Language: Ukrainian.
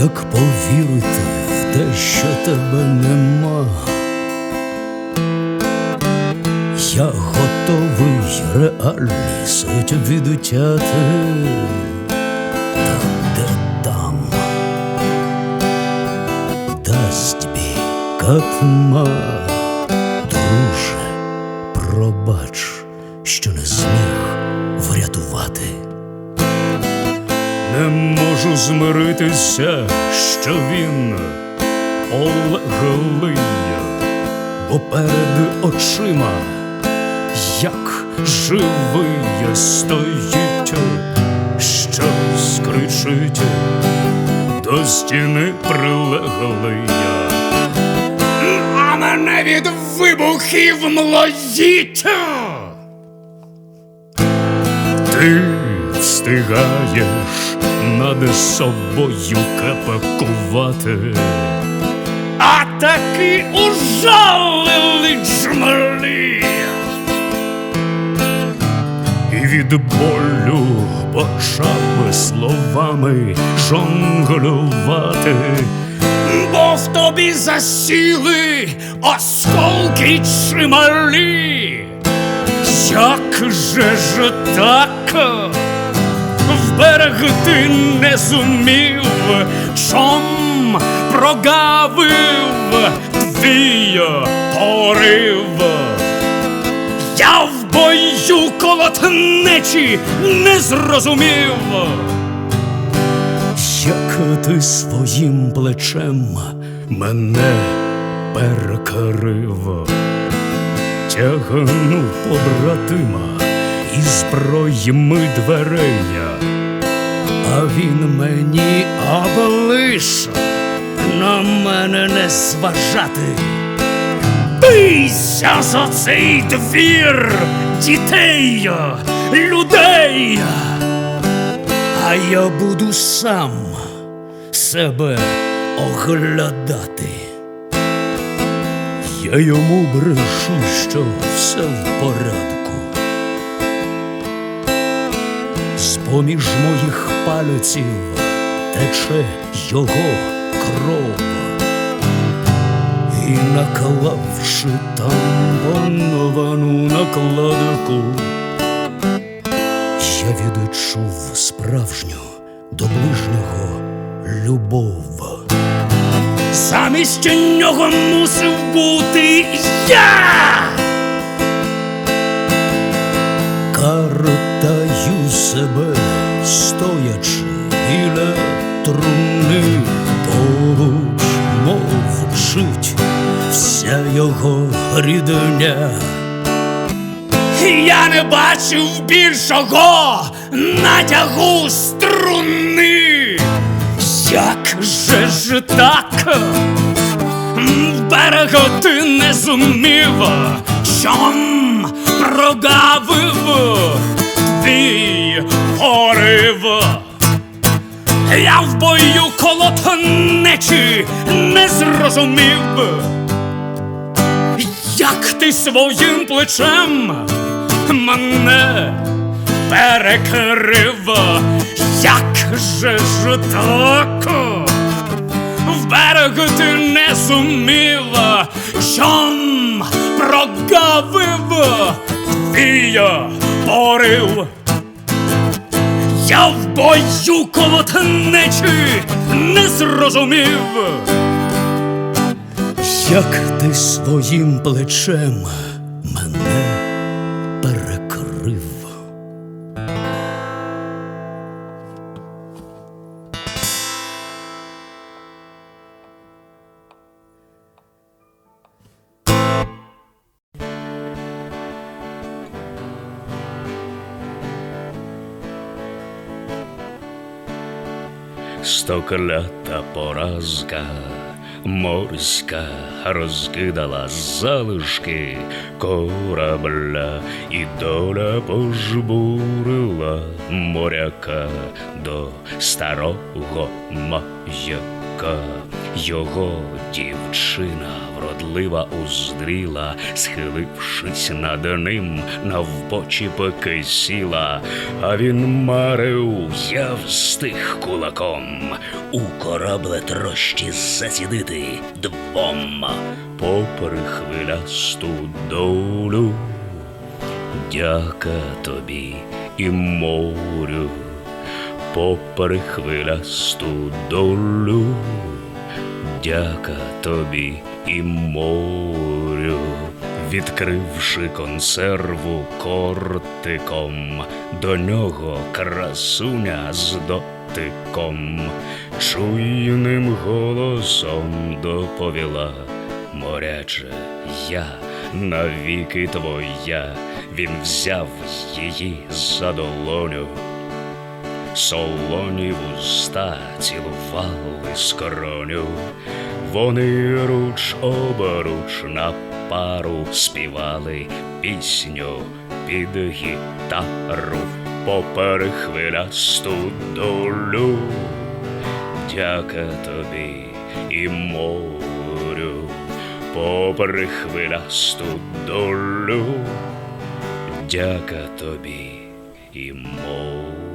Як повірити в те, що тебе нема? Я готовий реальність відтяти там, де там дасть бій катма, друже, пробач, що не зміг врятувати. Не можу змиритися, що він Олег бо перед очима, як живий стоїть, щось кричить, до стіни прилегли я, а мене від вибухів млоїть. Ти встигаєш над собою капакувати. А таки ужалили джмелі. І від болю почав би словами жонглювати, бо в тобі засіли осколки чималі. Як же ж так? Вберегти не зумів, чом прогавив твій порив. Я в бою колотнечі не зрозумів. Як ти своїм плечем мене перекрив тягнув побратима із зброями двереня, а він мені облиш на мене не зважати. Бийся за цей двір дітей, людей, а я буду сам себе оглядати. Я йому брешу, що все в порядку. З-поміж моїх пальців тече його кров, і наклавши там пановану накладку, я відчув справжню до ближнього любов. Замість нього мусив бути я. Труни, поруч мовчить вся його рідня. Я не бачив більшого натягу струни. Як же ж так? Берегти не зумів, чом прогавив твій порив. Я в бою колотнечі не зрозумів, як ти своїм плечем мене перекрив, як же так? В берег ти не зумів, чом прогавив твій порив. Я в бою колотнечі не зрозумів, як ти своїм плечем мене перекрив. Стоклята поразка морська розкидала залишки корабля, і доля пожбурила моряка до старого маяка. Його дівчина вродлива уздріла, схилившись над ним, навпочіпки сіла, а він марив, взяв стих кулаком, у корабле трощі засідити двом, попри хвилясту долю. Дяка тобі і морю, попри хвилясту долю, дяка тобі і морю, відкривши консерву кортиком, до нього красуня з дотиком, чуйним голосом доповіла. Моряче, я навіки твоя, він взяв її за долоню. Солоні вуста цілували скроню, вони руч обруч на пару співали пісню під гітару попер хвилясту долю. Дяка тобі і морю, попри хвилясту долю. Дяка тобі і морю.